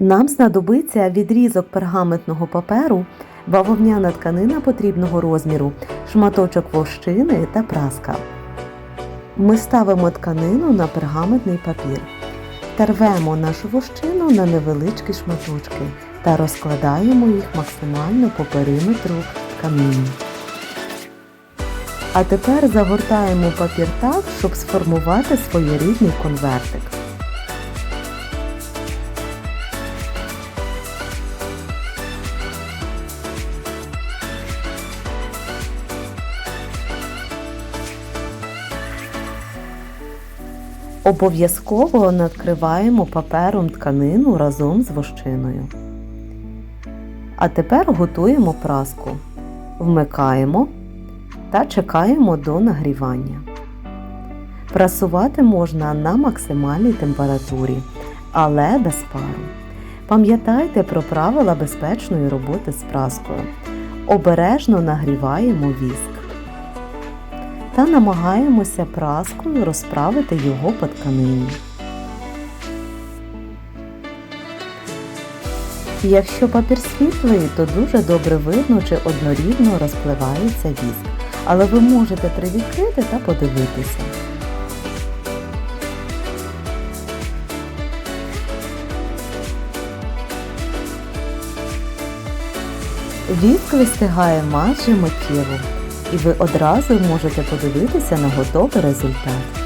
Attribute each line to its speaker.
Speaker 1: Нам знадобиться відрізок пергаментного паперу, бавовняна тканина потрібного розміру, шматочок вощини та праска. Ми ставимо тканину на пергаментний папір та рвемо нашу вощину на невеличкі шматочки та розкладаємо їх максимально по периметру тканини. А тепер загортаємо папір так, щоб сформувати своєрідний конвертик. Обов'язково накриваємо папером тканину разом з вощиною. А тепер готуємо праску. Вмикаємо та чекаємо до нагрівання. Прасувати можна на максимальній температурі, але без пару. Пам'ятайте про правила безпечної роботи з праскою. Обережно нагріваємо віск та намагаємося праскою розправити його по тканині. Якщо папір світлий, то дуже добре видно, чи однорідно розпливається віск, але ви можете привідкрити та подивитися. Віск вистигає майже миттєво, і ви одразу можете подивитися на готовий результат.